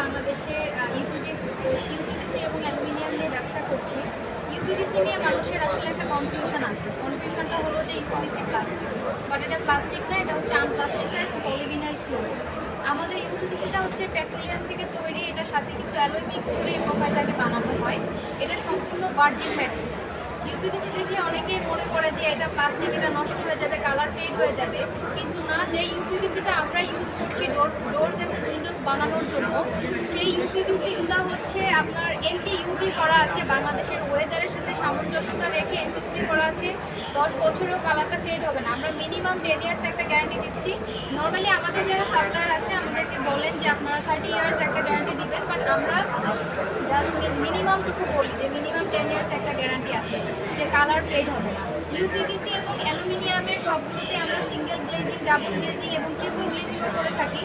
বাংলাদেশে uPVC uPVC এবং aluminium নিয়ে ব্যবসা করছি। ইউপিভিসি নিয়ে মানুষের আসলে একটা কনফিউশন আছে। কনফিউশনটা হলো যে ইউপিভিসি প্লাস্টিক বাট এটা প্লাস্টিক না, এটা হচ্ছে আনপ্লাস্টিসাইজড পলিভিনাইল ফ্লোর আমাদের ইউপিভিসিটা হচ্ছে পেট্রোলিয়াম থেকে তৈরি, এটার সাথে কিছু অ্যালোয় মিক্স করে এই প্রোফাইলটাকে বানানো হয়। এটা সম্পূর্ণ ভার্জিন ম্যাটেরিয়াল ইউপিভিসি দেখলে অনেকেই মনে করে যে এটা প্লাস্টিক এটা নষ্ট হয়ে যাবে কালার ফেড হয়ে যাবে। কিন্তু না যে ইউপিভিসিটা আমরা ইউজ করছি ডোর ডোরস এবং বানানোর জন্য, সেই ইউপিভিসিগুলো হচ্ছে আপনার এনটি ইউবি করা আছে, বাংলাদেশের ওয়েদারের সাথে সামঞ্জস্যতা রেখে এনটি ইউবি করা আছে। দশ বছরেও কালারটা ফেড হবে না। আমরা মিনিমাম টেন ইয়ার্স একটা গ্যারান্টি দিচ্ছি। নর্মালি আমাদের যারা সাপ্লায়ার আছে, আমাদেরকে বলেন যে আপনারা থার্টি ইয়ার্স একটা গ্যারান্টি দিবেন বাট আমরা জাস্ট মিনিমামটুকু বলি যে মিনিমাম টেন ইয়ার্স একটা গ্যারান্টি আছে যে কালার ফেড হবে না। ইউপিভিসি এবং অ্যালুমিনিয়ামের সবগুলোতে আমরা সিঙ্গেল গ্লেজিং ডাবল গ্লেজিং এবং ট্রিপল গ্লেজিংও করে থাকি।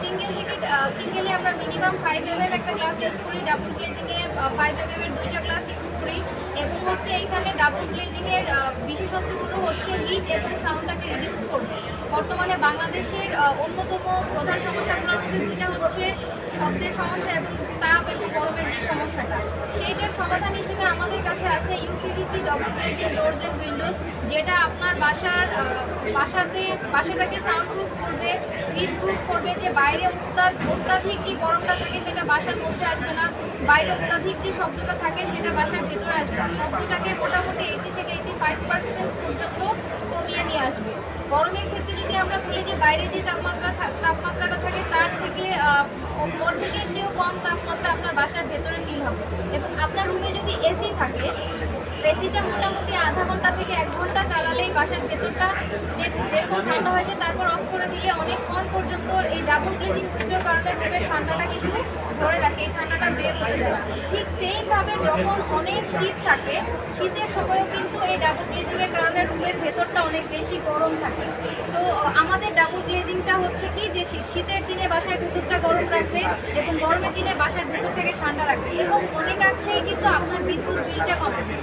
সিঙ্গেল থেকে সিঙ্গেলে আমরা মিনিমাম ফাইভ এম এম একটা ক্লাস ইউজ করি ডাবল গ্লেজিংয়ে ফাইভ এম এম এর দুইটা ক্লাস ইউজ করি। এবং হচ্ছে এইখানে ডাবল গ্লেজিংয়ের বিশেষত্বগুলো হচ্ছে হিট এবং সাউন্ডটাকে বর্তমানে বাংলাদেশের অন্যতম প্রধান সমস্যাগুলোর মধ্যে দুইটা হচ্ছে শব্দের সমস্যা এবং তাপ এবং গরমের যে সমস্যাটা। সেইটার সমাধান হিসেবে আমাদের কাছে আছে uPVC double glazing doors and windows যেটা আপনার বাসার বাসাতে, বাসাটাকে সাউন্ড প্রুফ করবে হিট প্রুফ করবে যে বাইরে অত্যা- অত্যাধিক যে গরমটা থাকে সেটা বাসার মধ্যে আসবে না। বাইরে অত্যাধিক যে শব্দটা থাকে সেটা বাসার ভেতরে আসবে না। শব্দটাকে মোটামুটি এইটি থেকে এইটি ফাইভ পার্সেন্ট পর্যন্ত কমিয়ে নিয়ে আসবে। গরমের ক্ষেত্রে যদি আমরা বলি যে বাইরে যে তাপমাত্রা তাপমাত্রাটা থাকে, তার থেকে অর্ধেকের চেয়েও কম তাপমাত্রা আপনার বাসার ভেতরে ফিল হবে। এবং আপনার রুমে যদি এসি থাকে এসিটা মোটামুটি আধা ঘণ্টা থেকে এক ঘণ্টা চালালেই বাসার ভেতরটা যে এরকম ঠান্ডা হয়ে যায় তারপর অফ করে দিলে অনেকক্ষণ পর্যন্ত এই ডাবল গ্লেজিং উইন্ডোর কারণে রুমের ঠান্ডাটা কিন্তু ধরে রাখে, এই ঠান্ডাটা বের হতে দেয় ঠিক সেইভাবে যখন অনেক শীত থাকে, শীতের সময়ও কিন্তু এই ডাবল গ্লেজিংয়ের কারণে রুমের ভেতরটা অনেক বেশি গরম থাকে। সো আমাদের ডাবল গ্লেজিংটা হচ্ছে কি যে শীতের দিনে বাসার ভেতরটা গরম রাখবে এবং গরমের দিনে বাসার ভেতরটাকে ঠান্ডা রাখবে এবং অনেকাংশেই কিন্তু আপনার বিদ্যুৎ বিলটা কমাবে।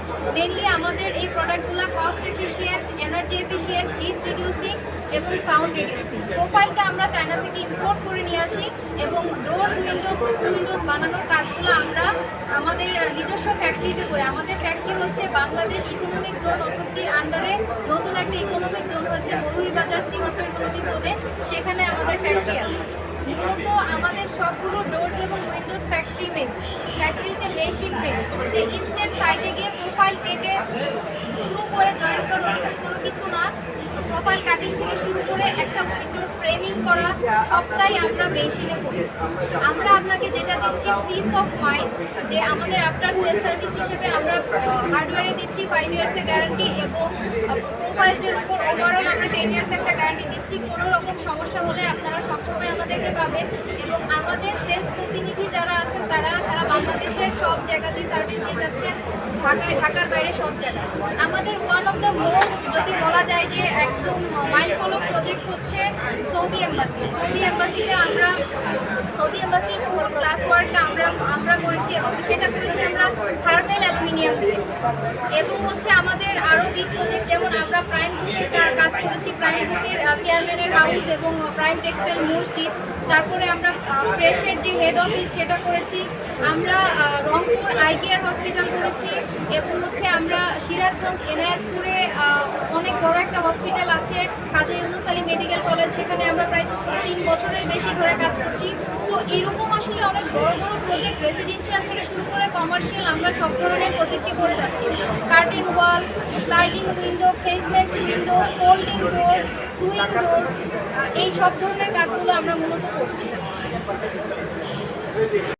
মেনলি আমাদের এই প্রোডাক্টগুলো cost efficient energy efficient heat reducing এবং সাউন্ড রিডিউসিং প্রোফাইলটা আমরা চায়না থেকে ইম্পোর্ট করে নিয়ে আসি এবং ডোর উইন্ডো উইন্ডোজ বানানোর কাজগুলো আমরা আমাদের নিজস্ব ফ্যাক্টরিতে করে, আমাদের ফ্যাক্টরি হচ্ছে বাংলাদেশ ইকোনমিক জোন অথরিটির আন্ডারে নতুন একটা ইকোনমিক জোন হচ্ছে মৌলভীবাজার শ্রীহট্ট ইকোনমিক জোনে সেখানে আমাদের ফ্যাক্টরি আছে। মূলত আমাদের সবগুলো ডোরস এবং উইন্ডোজ ফ্যাক্টরি মেড মেড যে ইনস্ট্যান্ট সাইটে গিয়ে প্রোফাইল কেটে স্ক্রু করে জয়েন করব কোনো কিছু না। প্রোফাইল কাটিং থেকে শুরু করে একটা উইন্ডোর ফ্রেমিং করা সবটাই আমরা মেশিনে করি। আমরা আপনাকে যেটা দিচ্ছি পিস অফ মাইন্ড যে আমাদের আফটার সেল সার্ভিস হিসেবে আমরা হার্ডওয়্যারে দিচ্ছি ফাইভ ইয়ার্সের গ্যারান্টি এবং প্রোফাইলসের উপর ওভারঅল আমরা টেন ইয়ার্স একটা গ্যারান্টি দিচ্ছি, কোনো রকম সমস্যা হলে আপনারা সবসময় আমাদেরকে পাবেন এবং আমাদের সেলস প্রতিনিধি যারা আছেন, তারা সারা বাংলাদেশের সব জায়গাতেই সার্ভিস দিয়ে যাচ্ছেন, ঢাকায়, ঢাকার বাইরে সব জায়গায়। আমাদের ওয়ান অফ দ্য মোস্ট যদি বলা যায় যে একদম মাইল ফলো প্রজেক্ট হচ্ছে সৌদি এম্বাসি। সৌদি এম্বাসিতে আমরা সৌদি এম্বাসির ফুল ক্লাস ওয়ার্কটা আমরা আমরা করেছি এবং সেটা করেছি আমরা থার্মেল অ্যালুমিনিয়াম দিয়ে। এবং হচ্ছে আমাদের আরও বিগ প্রজেক্ট যেমন আমরা প্রাইম গ্রুপের কাজ করেছি। প্রাইম গ্রুপের চেয়ারম্যানের হাউস এবং প্রাইম টেক্সটাইল মসজিদ। তারপরে আমরা ফ্রেশের যে হেড অফিস সেটা করেছি। আমরা রংপুর আই কেয়ার হসপিটাল করেছি এবং হচ্ছে আমরা সিরাজগঞ্জ এনায়েতপুরে অনেক বড় একটা হসপিটাল আছে, কাজী ইউনুস আলী মেডিকেল কলেজ, সেখানে আমরা প্রায় তিন বছরের বেশি ধরে কাজ করছি। সো এরকম আসলে অনেক বড় বড় প্রজেক্ট রেসিডেন্সিয়াল থেকে শুরু করে কমার্শিয়াল আমরা সব ধরনের প্রজেক্টই করে যাচ্ছি। Curtain wall sliding window casement window folding door swing door এই সব ধরনের কাজগুলো আমরা মূলত করছি।